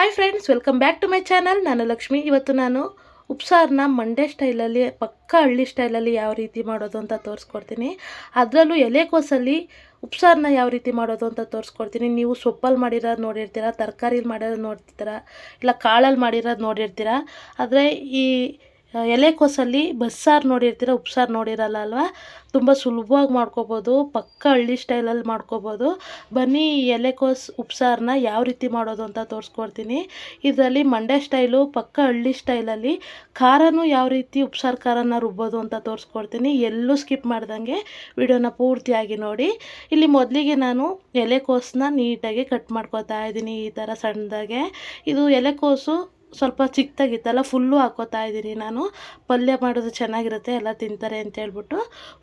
Hi friends welcome back to my channel ನಾನು ಲಕ್ಷ್ಮಿ. ಇವತ್ತು ನಾನು ಉಪ್ಸಾರನ್ನ ಮಂಡ್ಯ ಸ್ಟೈಲಲ್ಲಿ, ಪಕ್ಕ ಹಳ್ಳಿ ಸ್ಟೈಲಲ್ಲಿ ಯಾವ ರೀತಿ ಮಾಡೋದು ಅಂತ ತೋರಿಸ್ಕೊಡ್ತೀನಿ. ಅದರಲ್ಲೂ ಎಲೆಕೋಸಲ್ಲಿ ಉಪ್ಸಾರನ್ನ ಯಾವ ರೀತಿ ಮಾಡೋದು ಅಂತ ತೋರಿಸ್ಕೊಡ್ತೀನಿ. ನೀವು ಸೊಪ್ಪಲ್ಲಿ ಮಾಡಿರೋದು ನೋಡಿರ್ತೀರ, ತರಕಾರಿಲಿ ಮಾಡಿರೋದು ನೋಡ್ತಿರ್ತೀರ ಇಲ್ಲ ಕಾಳಲ್ಲಿ ಮಾಡಿರೋದು ನೋಡಿರ್ತೀರ, ಆದರೆ ಈ ಎಲೆಕೋಸಲ್ಲಿ ಬಸ್ಸಾರು ನೋಡಿರ್ತೀರ, ಉಪ್ಸಾರು ನೋಡಿರಲ್ಲ ಅಲ್ವಾ? ತುಂಬ ಸುಲಭವಾಗಿ ಮಾಡ್ಕೋಬೋದು, ಪಕ್ಕ ಹಳ್ಳಿ ಸ್ಟೈಲಲ್ಲಿ ಮಾಡ್ಕೋಬೋದು. ಬನ್ನಿ ಎಲೆಕೋಸು ಉಪ್ಸಾರನ್ನ ಯಾವ ರೀತಿ ಮಾಡೋದು ಅಂತ ತೋರಿಸ್ಕೊಡ್ತೀನಿ. ಇದರಲ್ಲಿ ಮಂಡ್ಯ ಸ್ಟೈಲು, ಪಕ್ಕ ಹಳ್ಳಿ ಸ್ಟೈಲಲ್ಲಿ ಖಾರನೂ ಯಾವ ರೀತಿ ಉಪ್ಸಾರು ಖಾರನ ರುಬ್ಬೋದು ಅಂತ ತೋರಿಸ್ಕೊಡ್ತೀನಿ. ಎಲ್ಲೂ ಸ್ಕಿಪ್ ಮಾಡ್ದಂಗೆ ವಿಡಿಯೋನ ಪೂರ್ತಿಯಾಗಿ ನೋಡಿ. ಇಲ್ಲಿ ಮೊದಲಿಗೆ ನಾನು ಎಲೆಕೋಸನ್ನ ನೀಟಾಗಿ ಕಟ್ ಮಾಡ್ಕೋತಾ ಇದ್ದೀನಿ ಈ ಥರ ಸಣ್ಣದಾಗೆ. ಇದು ಎಲೆಕೋಸು ಸ್ವಲ್ಪ ಚಿಕ್ಕದಾಗಿತ್ತಲ್ಲ ಫುಲ್ಲು ಹಾಕೋತಾ ಇದ್ದೀನಿ ನಾನು. ಪಲ್ಯ ಮಾಡೋದು ಚೆನ್ನಾಗಿರುತ್ತೆ, ಎಲ್ಲ ತಿಂತಾರೆ ಅಂತೇಳ್ಬಿಟ್ಟು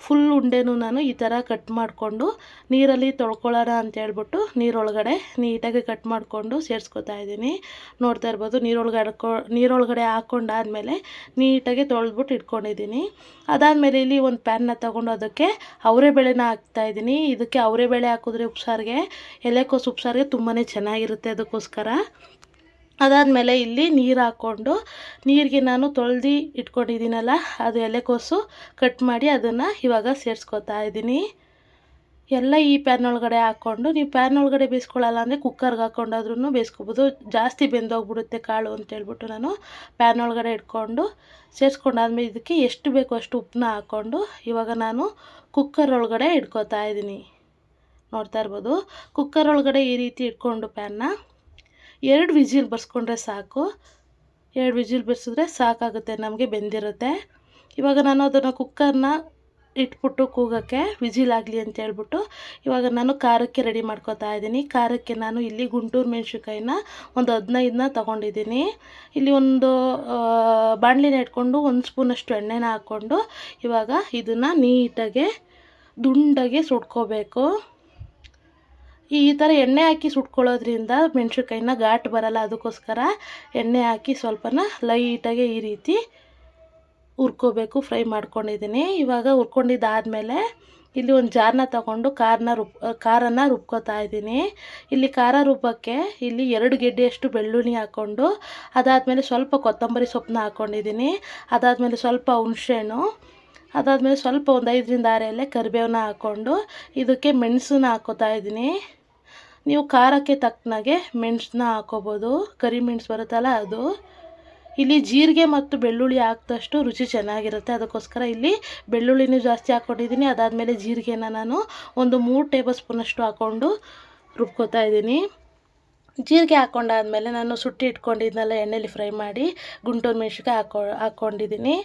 ಫುಲ್ ಉಂಡೆನೂ ನಾನು ಈ ಥರ ಕಟ್ ಮಾಡಿಕೊಂಡು ನೀರಲ್ಲಿ ತೊಳ್ಕೊಳ್ಳೋಣ ಅಂತ ಹೇಳ್ಬಿಟ್ಟು ನೀರೊಳಗಡೆ ನೀಟಾಗಿ ಕಟ್ ಮಾಡಿಕೊಂಡು ಸೇರಿಸ್ಕೊತಾ ಇದ್ದೀನಿ. ನೋಡ್ತಾ ಇರ್ಬೋದು ನೀರೊಳಗಡೆ ಕೊ ನೀರೊಳಗಡೆ ಹಾಕ್ಕೊಂಡಾದ್ಮೇಲೆ ನೀಟಾಗಿ ತೊಳೆದ್ಬಿಟ್ಟು ಇಟ್ಕೊಂಡಿದ್ದೀನಿ. ಅದಾದಮೇಲೆ ಇಲ್ಲಿ ಒಂದು ಪ್ಯಾನ್ನ ತಗೊಂಡು ಅದಕ್ಕೆ ಅವರೇ ಬೇಳೆನ ಹಾಕ್ತಾಯಿದ್ದೀನಿ ಇದಕ್ಕೆ ಅವರೇ ಬೇಳೆ ಹಾಕಿದ್ರೆ ಉಪ್ಸಾರಿಗೆ ಎಲೆಕೋಸು ಉಪ್ಸಾರಿಗೆ ತುಂಬಾ ಚೆನ್ನಾಗಿರುತ್ತೆ ಅದಕ್ಕೋಸ್ಕರ. ಅದಾದಮೇಲೆ ಇಲ್ಲಿ ನೀರು ಹಾಕ್ಕೊಂಡು, ನೀರಿಗೆ ನಾನು ತೊಳ್ದು ಇಟ್ಕೊಂಡಿದ್ದೀನಲ್ಲ, ಅದು ಎಲೆಕೋಸು ಕಟ್ ಮಾಡಿ ಅದನ್ನು ಇವಾಗ ಸೇರಿಸ್ಕೊತಾ ಇದ್ದೀನಿ. ಎಲ್ಲ ಈ ಪ್ಯಾನ್ ಒಳಗಡೆ ಹಾಕ್ಕೊಂಡು, ನೀವು ಪ್ಯಾನ್ ಒಳಗಡೆ ಬೇಯಿಸ್ಕೊಳ್ಳಲ್ಲ ಅಂದರೆ ಕುಕ್ಕರ್ಗೆ ಹಾಕ್ಕೊಂಡಾದ್ರೂ ಬೇಯಿಸ್ಕೊಬೋದು. ಜಾಸ್ತಿ ಬೆಂದೋಗ್ಬಿಡುತ್ತೆ ಕಾಳು ಅಂತ ಹೇಳ್ಬಿಟ್ಟು ನಾನು ಪ್ಯಾನ್ ಒಳಗಡೆ ಇಟ್ಕೊಂಡು ಸೇರಿಸ್ಕೊಂಡಾದ್ಮೇಲೆ ಇದಕ್ಕೆ ಎಷ್ಟು ಬೇಕೋ ಅಷ್ಟು ಉಪ್ಪನ್ನ ಹಾಕ್ಕೊಂಡು ಇವಾಗ ನಾನು ಕುಕ್ಕರ್ ಒಳಗಡೆ ಇಟ್ಕೊತಾ ಇದ್ದೀನಿ. ನೋಡ್ತಾ ಇರ್ಬೋದು ಕುಕ್ಕರ್ ಒಳಗಡೆ ಈ ರೀತಿ ಇಟ್ಕೊಂಡು ಪ್ಯಾನ್ನ ಎರಡು ವಿಜಿಲ್ ಬರ್ಸ್ಕೊಂಡ್ರೆ ಸಾಕು. ಎರಡು ವಿಜಿಲ್ ಬರ್ಸಿದ್ರೆ ಸಾಕಾಗುತ್ತೆ, ನಮಗೆ ಬೆಂದಿರುತ್ತೆ. ಇವಾಗ ನಾನು ಅದನ್ನು ಕುಕ್ಕರ್ನ ಇಟ್ಬಿಟ್ಟು ಕೂಗೋಕ್ಕೆ ವಿಜಿಲ್ ಆಗಲಿ ಅಂತ ಹೇಳ್ಬಿಟ್ಟು ಇವಾಗ ನಾನು ಖಾರಕ್ಕೆ ರೆಡಿ ಮಾಡ್ಕೊತಾ ಇದ್ದೀನಿ. ಖಾರಕ್ಕೆ ನಾನು ಇಲ್ಲಿ ಗುಂಟೂರು ಮೆಣಸಿನ್ಕಾಯಿನ ಒಂದು ಹದಿನೈದನ್ನ ತೊಗೊಂಡಿದ್ದೀನಿ. ಇಲ್ಲಿ ಒಂದು ಬಾಣಲಿನ ಇಟ್ಕೊಂಡು ಒಂದು ಸ್ಪೂನಷ್ಟು ಎಣ್ಣೆನ ಹಾಕ್ಕೊಂಡು ಇವಾಗ ಇದನ್ನು ನೀಟಾಗೆ ದುಂಡಗೆ ಸುಟ್ಕೋಬೇಕು. ಈ ಥರ ಎಣ್ಣೆ ಹಾಕಿ ಸುಟ್ಕೊಳ್ಳೋದ್ರಿಂದ ಮೆಣಸಿನ್ಕಾಯಿನ ಘಾಟ್ ಬರಲ್ಲ ಅದಕ್ಕೋಸ್ಕರ ಎಣ್ಣೆ ಹಾಕಿ ಸ್ವಲ್ಪನ ಲೈಟಾಗಿ ಈ ರೀತಿ ಹುರ್ಕೋಬೇಕು, ಫ್ರೈ ಮಾಡ್ಕೊಂಡಿದ್ದೀನಿ. ಇವಾಗ ಹುರ್ಕೊಂಡಿದ್ದಾದಮೇಲೆ ಇಲ್ಲಿ ಒಂದು ಜಾರನ್ನ ತಗೊಂಡು ಖಾರನ ರುಬ್ ಖಾರನ ರುಬ್ಕೋತಾ ಇದ್ದೀನಿ. ಇಲ್ಲಿ ಖಾರ ರುಬ್ಬಕ್ಕೆ ಇಲ್ಲಿ ಎರಡು ಗೆಡ್ಡೆಯಷ್ಟು ಬೆಳ್ಳುಳ್ಳಿ ಹಾಕ್ಕೊಂಡು ಅದಾದಮೇಲೆ ಸ್ವಲ್ಪ ಕೊತ್ತಂಬರಿ ಸೊಪ್ಪನ್ನ ಹಾಕ್ಕೊಂಡಿದ್ದೀನಿ ಅದಾದಮೇಲೆ ಸ್ವಲ್ಪ ಹುಣಸೆಹಣ್ಣು, ಅದಾದಮೇಲೆ ಸ್ವಲ್ಪ ಒಂದು ಐದರಿಂದ ಆರೆಯಲ್ಲೇ ಕರಿಬೇವನ್ನ ಹಾಕ್ಕೊಂಡು ಇದಕ್ಕೆ ಮೆಣಸನ್ನ ಹಾಕ್ಕೋತಾ ಇದ್ದೀನಿ. ನೀವು ಖಾರಕ್ಕೆ ತಕ್ಕನಾಗೆ ಮೆಣಸನ್ನ ಹಾಕೋಬೋದು. ಕರಿಮೆಣಸು ಬರುತ್ತಲ್ಲ ಅದು. ಇಲ್ಲಿ ಜೀರಿಗೆ ಮತ್ತು ಬೆಳ್ಳುಳ್ಳಿ ಹಾಕಿದಷ್ಟು ರುಚಿ ಚೆನ್ನಾಗಿರುತ್ತೆ. ಅದಕ್ಕೋಸ್ಕರ ಇಲ್ಲಿ ಬೆಳ್ಳುಳ್ಳಿನೂ ಜಾಸ್ತಿ ಹಾಕ್ಕೊಂಡಿದ್ದೀನಿ. ಅದಾದಮೇಲೆ ಜೀರಿಗೆನ ನಾನು ಒಂದು ಮೂರು ಟೇಬಲ್ ಸ್ಪೂನಷ್ಟು ಹಾಕ್ಕೊಂಡು ರುಬ್ಕೋತಾ ಇದ್ದೀನಿ. ಜೀರಿಗೆ ಹಾಕ್ಕೊಂಡಾದ್ಮೇಲೆ ನಾನು ಸುಟ್ಟಿ ಇಟ್ಕೊಂಡಿದ್ನೆಲ್ಲ, ಎಣ್ಣೆಲಿ ಫ್ರೈ ಮಾಡಿ ಗುಂಟೂರು ಮೆಣಸಿಕಾಯಿ ಹಾಕೊ, ಹಾಕ್ಕೊಂಡಿದ್ದೀನಿ.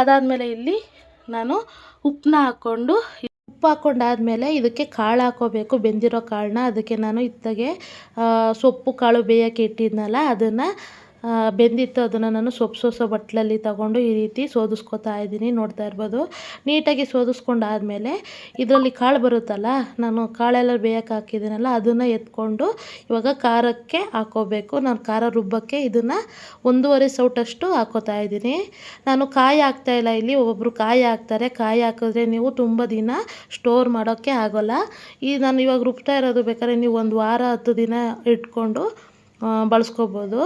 ಅದಾದಮೇಲೆ ಇಲ್ಲಿ ನಾನು ಉಪ್ಪನ್ನ ಹಾಕ್ಕೊಂಡು ಉಪ್ಪು ಹಾಕ್ಕೊಂಡಾದ್ಮೇಲೆ ಇದಕ್ಕೆ ಕಾಳು ಹಾಕ್ಕೋಬೇಕು ಬೆಂದಿರೋ ಕಾಳನ್ನ ಅದಕ್ಕೆ ನಾನು ಇತ್ತಗೆ ಸೊಪ್ಪು, ಕಾಳು ಬೇಯೋಕ್ಕೆ ಇಟ್ಟಿದ್ನಲ್ಲ, ಅದನ್ನು ಬೆಂದಿತ್ತು. ಅದನ್ನು ನಾನು ಸೊಪ್ಪು ಸೋಸೋ ಬಟ್ಲಲ್ಲಿ ತಗೊಂಡು ಈ ರೀತಿ ಸೋದಿಸ್ಕೊತಾ ಇದ್ದೀನಿ. ನೋಡ್ತಾ ಇರ್ಬೋದು. ನೀಟಾಗಿ ಸೋದಿಸ್ಕೊಂಡಾದ್ಮೇಲೆ ಇದರಲ್ಲಿ ಕಾಳು ಬರುತ್ತಲ್ಲ, ನಾನು ಕಾಳೆಲ್ಲ ಬೇಯಕ್ಕೆ ಹಾಕಿದ್ದೀನಲ್ಲ, ಅದನ್ನು ಎತ್ಕೊಂಡು ಇವಾಗ ಖಾರಕ್ಕೆ ಹಾಕೋಬೇಕು. ನಾನು ಖಾರ ರುಬ್ಬಕ್ಕೆ ಇದನ್ನು ಒಂದೂವರೆ ಸೌಟಷ್ಟು ಹಾಕೋತಾ ಇದ್ದೀನಿ. ನಾನು ಕಾಯಿ ಹಾಕ್ತಾಯಿಲ್ಲ ಇಲ್ಲಿ ಒಬ್ಬೊಬ್ಬರು ಕಾಯಿ ಹಾಕ್ತಾರೆ. ಕಾಯಿ ಹಾಕಿದ್ರೆ ನೀವು ತುಂಬ ದಿನ ಸ್ಟೋರ್ ಮಾಡೋಕ್ಕೆ ಆಗೋಲ್ಲ. ಈ ನಾನು ಇವಾಗ ರುಬ್ತಾ ಇರೋದು ಬೇಕಾದ್ರೆ ನೀವು ಒಂದು ವಾರ, ಹತ್ತು ದಿನ ಇಟ್ಕೊಂಡು ಬಳಸ್ಕೋಬೋದು.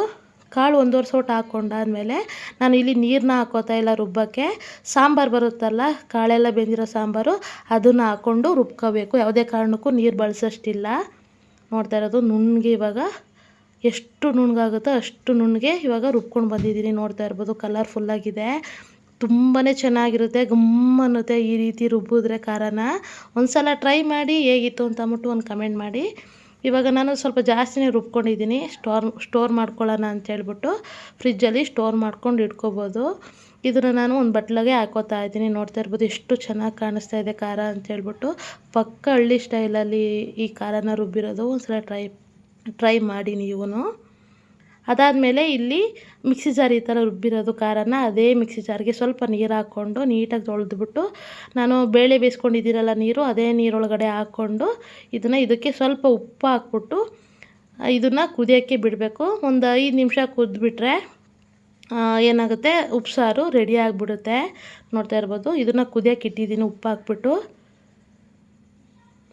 ಕಾಳು ಒಂದೂವರೆ ಸೌಟ್ ಹಾಕ್ಕೊಂಡಾದ್ಮೇಲೆ ನಾನು ಇಲ್ಲಿ ನೀರನ್ನ ಹಾಕೋತಾ ಇಲ್ಲ ರುಬ್ಬಕ್ಕೆ. ಸಾಂಬಾರು ಬರುತ್ತಲ್ಲ, ಕಾಳೆಲ್ಲ ಬೆಂದಿರೋ ಸಾಂಬಾರು, ಅದನ್ನು ಹಾಕ್ಕೊಂಡು ರುಬ್ಕೋಬೇಕು. ಯಾವುದೇ ಕಾರಣಕ್ಕೂ ನೀರು ಬಳಸೋಷ್ಟಿಲ್ಲ. ನೋಡ್ತಾ ಇರೋದು ನುಣ್ಣಗೆ ಇವಾಗ. ಎಷ್ಟು ನುಣ್ಣಗಾಗುತ್ತೋ ಅಷ್ಟು ನುಣ್ಣಗೆ ಇವಾಗ ರುಬ್ಕೊಂಡು ಬಂದಿದ್ದೀನಿ. ನೋಡ್ತಾ ಇರ್ಬೋದು ಕಲರ್ಫುಲ್ಲಾಗಿದೆ ತುಂಬಾ ಚೆನ್ನಾಗಿರುತ್ತೆ ಗಮ್ ಅನ್ನುತ್ತೆ ಈ ರೀತಿ ರುಬ್ಬಿದ್ರೆ ಖಾರನ. ಒಂದು ಸಲ ಟ್ರೈ ಮಾಡಿ ಹೇಗಿತ್ತು ಅಂತ ಅಂದ್ಬಿಟ್ಟು ಒಂದು ಕಮೆಂಟ್ ಮಾಡಿ. ಇವಾಗ ನಾನು ಸ್ವಲ್ಪ ಜಾಸ್ತಿನೇ ರುಬ್ಕೊಂಡಿದ್ದೀನಿ. ಸ್ಟೋರ್ ಸ್ಟೋರ್ ಮಾಡ್ಕೊಳ್ಳೋಣ ಅಂತ ಹೇಳ್ಬಿಟ್ಟು ಫ್ರಿಜ್ಜಲ್ಲಿ ಸ್ಟೋರ್ ಮಾಡ್ಕೊಂಡು ಇಟ್ಕೋಬೋದು. ಇದನ್ನು ನಾನು ಒಂದು ಬಟ್ಲಾಗೆ ಹಾಕೋತಾ ಇದ್ದೀನಿ. ನೋಡ್ತಾ ಇರ್ಬೋದು ಎಷ್ಟು ಚೆನ್ನಾಗಿ ಕಾಣಿಸ್ತಾ ಇದೆ ಖಾರ ಅಂತ ಹೇಳ್ಬಿಟ್ಟು. ಪಕ್ಕ ಹಳ್ಳಿ ಸ್ಟೈಲಲ್ಲಿ ಈ ಖಾರನ ರುಬ್ಬಿರೋದು ಒಂದು ಸಲ ಟ್ರೈ ಟ್ರೈ ಮಾಡಿ ನೀವು ಅದಾದಮೇಲೆ ಇಲ್ಲಿ ಮಿಕ್ಸಿ ಜಾರ್ ಈ ಥರ ರುಬ್ಬಿರೋದು ಖಾರನ ಅದೇ ಮಿಕ್ಸಿ ಜಾರ್ಗೆ ಸ್ವಲ್ಪ ನೀರು ಹಾಕ್ಕೊಂಡು ನೀಟಾಗಿ ತೊಳೆದ್ಬಿಟ್ಟು ನಾನು ಬೇಳೆ ಬೇಯಿಸ್ಕೊಂಡಿದ್ದೀರಲ್ಲ ನೀರು, ಅದೇ ನೀರೊಳಗಡೆ ಹಾಕ್ಕೊಂಡು ಇದನ್ನು ಇದಕ್ಕೆ ಸ್ವಲ್ಪ ಉಪ್ಪು ಹಾಕ್ಬಿಟ್ಟು ಇದನ್ನು ಕುದಿಯೋಕ್ಕೆ ಬಿಡಬೇಕು. ಒಂದು ಐದು ನಿಮಿಷ ಕುದ್ಬಿಟ್ರೆ ಏನಾಗುತ್ತೆ? ಉಪ್ಸಾರು ರೆಡಿ ಆಗಿಬಿಡುತ್ತೆ. ನೋಡ್ತಾ ಇರ್ಬೋದು. ಇದನ್ನು ಕುದಿಯೋಕೆ ಇಟ್ಟಿದ್ದೀನಿ, ಉಪ್ಪು ಹಾಕ್ಬಿಟ್ಟು.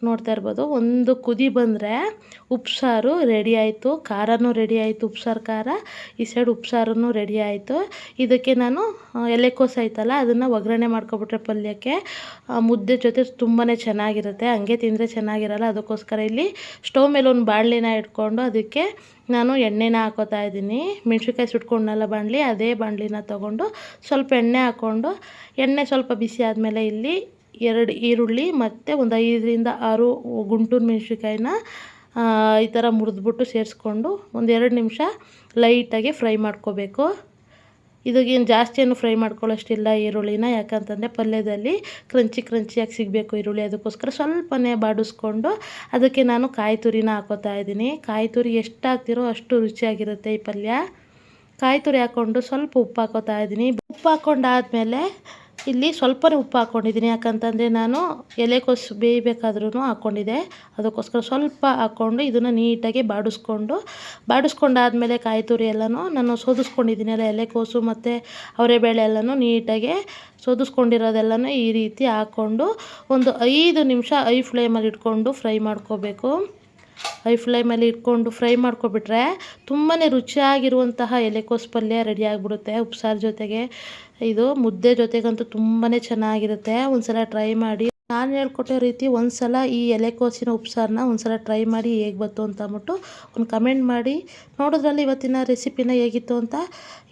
ನೋಡ್ತಾ ಇರ್ಬೋದು. ಒಂದು ಕುದಿ ಬಂದರೆ ಉಪ್ಸಾರು ರೆಡಿ ಆಯಿತು. ಖಾರನೂ ರೆಡಿ ಆಯಿತು, ಉಪ್ಸಾರು, ಖಾರ. ಈ ಸೈಡ್ ಉಪ್ಸಾರು ರೆಡಿ ಆಯಿತು. ಇದಕ್ಕೆ ನಾನು ಎಲೆಕೋಸ ಐತಲ್ಲ, ಅದನ್ನು ಒಗ್ಗರಣೆ ಮಾಡ್ಕೊಬಿಟ್ರೆ ಪಲ್ಯಕ್ಕೆ ಮುದ್ದೆ ಜೊತೆ ತುಂಬಾ ಚೆನ್ನಾಗಿರುತ್ತೆ. ಹಂಗೆ ತಿಂದರೆ ಚೆನ್ನಾಗಿರಲ್ಲ. ಅದಕ್ಕೋಸ್ಕರ ಇಲ್ಲಿ ಸ್ಟೋವ್ ಮೇಲೆ ಒಂದು ಬಾಣಲಿನ ಇಟ್ಕೊಂಡು ಅದಕ್ಕೆ ನಾನು ಎಣ್ಣೆನ ಹಾಕೋತಾ ಇದ್ದೀನಿ. ಮೆಣ್ಸಿನ್ಕಾಯಿ ಸುಟ್ಕೊಂಡಲ್ಲ ಬಾಣಲಿ, ಅದೇ ಬಾಣಲಿನ ತೊಗೊಂಡು ಸ್ವಲ್ಪ ಎಣ್ಣೆ ಹಾಕ್ಕೊಂಡು ಎಣ್ಣೆ ಸ್ವಲ್ಪ ಬಿಸಿ ಆದಮೇಲೆ ಇಲ್ಲಿ ಎರಡು ಈರುಳ್ಳಿ ಮತ್ತು ಒಂದು ಐದರಿಂದ ಆರು ಗುಂಟೂರು ಮೆಣಸಿನ್ಕಾಯಿನ ಈ ಥರ ಮುರಿದ್ಬಿಟ್ಟು ಸೇರಿಸ್ಕೊಂಡು ಒಂದು ಎರಡು ನಿಮಿಷ ಲೈಟಾಗಿ ಫ್ರೈ ಮಾಡ್ಕೋಬೇಕು. ಇದಕ್ಕೇನು ಜಾಸ್ತಿ ಏನು ಫ್ರೈ ಮಾಡ್ಕೊಳ್ಳೋಷ್ಟಿಲ್ಲ ಈರುಳ್ಳಿನ, ಯಾಕಂತಂದರೆ ಪಲ್ಯದಲ್ಲಿ ಕ್ರಂಚಿ ಕ್ರಂಚಿಯಾಗಿ ಸಿಗಬೇಕು ಈರುಳ್ಳಿ. ಅದಕ್ಕೋಸ್ಕರ ಸ್ವಲ್ಪನೇ ಬಾಡಿಸ್ಕೊಂಡು ಅದಕ್ಕೆ ನಾನು ಕಾಯಿ ತುರಿನ ಹಾಕೋತಾ ಇದ್ದೀನಿ. ಕಾಯಿ ತುರಿ ಎಷ್ಟು ಹಾಕ್ತಿರೋ ಅಷ್ಟು ರುಚಿಯಾಗಿರುತ್ತೆ ಈ ಪಲ್ಯ. ಕಾಯಿ ತುರಿ ಹಾಕ್ಕೊಂಡು ಸ್ವಲ್ಪ ಉಪ್ಪು ಹಾಕೋತಾ ಇದ್ದೀನಿ. ಉಪ್ಪು ಹಾಕ್ಕೊಂಡಾದ್ಮೇಲೆ ಇಲ್ಲಿ ಸ್ವಲ್ಪನೇ ಉಪ್ಪು ಹಾಕ್ಕೊಂಡಿದ್ದೀನಿ. ಯಾಕಂತಂದರೆ ನಾನು ಎಲೆಕೋಸು ಬೇಯಬೇಕಾದ್ರೂ ಹಾಕ್ಕೊಂಡಿದ್ದೆ. ಅದಕ್ಕೋಸ್ಕರ ಸ್ವಲ್ಪ ಹಾಕ್ಕೊಂಡು ಇದನ್ನು ನೀಟಾಗಿ ಬಾಡಿಸ್ಕೊಂಡು, ಬಾಡಿಸ್ಕೊಂಡಾದ್ಮೇಲೆ ಕಾಯಿ ತುರಿ ಎಲ್ಲನೂ ನಾನು ಸೋದಿಸ್ಕೊಂಡಿದ್ದೀನಿ ಅಲ್ಲ, ಎಲೆಕೋಸು ಮತ್ತು ಅವರೆಬೇಳೆ ಎಲ್ಲನೂ ನೀಟಾಗಿ ಸೋದಿಸ್ಕೊಂಡಿರೋದೆಲ್ಲನೂ ಈ ರೀತಿ ಹಾಕ್ಕೊಂಡು ಒಂದು ಐದು ನಿಮಿಷ ಐ ಫ್ಲೇಮಲ್ಲಿ ಇಟ್ಕೊಂಡು ಫ್ರೈ ಮಾಡ್ಕೋಬೇಕು. ಐ ಫ್ಲೇಮಲ್ಲಿ ಇಟ್ಕೊಂಡು ಫ್ರೈ ಮಾಡ್ಕೊಬಿಟ್ರೆ ತುಂಬಾ ರುಚಿಯಾಗಿರುವಂತಹ ಎಲೆಕೋಸು ಪಲ್ಯ ರೆಡಿ ಆಗಿಬಿಡುತ್ತೆ ಉಪ್ಸಾರು ಜೊತೆಗೆ. ಇದು ಮುದ್ದೆ ಜೊತೆಗಂತೂ ತುಂಬಾ ಚೆನ್ನಾಗಿರುತ್ತೆ. ಒಂದ್ಸಲ ಟ್ರೈ ಮಾಡಿ. ನಾನು ಹೇಳ್ಕೊಟ್ಟೋ ರೀತಿ ಒಂದ್ಸಲ ಈ ಎಲೆಕೋಸಿನ ಉಪ್ಸಾರನ್ನ ಒಂದ್ಸಲ ಟ್ರೈ ಮಾಡಿ ಹೇಗೆ ಬಂತು ಅಂತ ಅಂದ್ಬಿಟ್ಟು ಒಂದು ಕಮೆಂಟ್ ಮಾಡಿ. ನೋಡೋದ್ರಲ್ಲಿ ಇವತ್ತಿನ ರೆಸಿಪಿನ ಹೇಗಿತ್ತು ಅಂತ.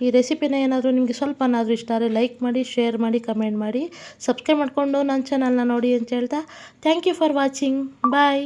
ಈ ರೆಸಿಪಿನ ಏನಾದರೂ ನಿಮಗೆ ಸ್ವಲ್ಪನಾದರೂ ಇಷ್ಟ ಆದರೆ ಲೈಕ್ ಮಾಡಿ ಶೇರ್ ಮಾಡಿ ಕಮೆಂಟ್ ಮಾಡಿ. ಸಬ್ಸ್ಕ್ರೈಬ್ ಮಾಡಿಕೊಂಡು ನನ್ನ ಚಾನಲ್ನ ನೋಡಿ ಅಂತ ಹೇಳ್ತಾ. Thank you for watching bye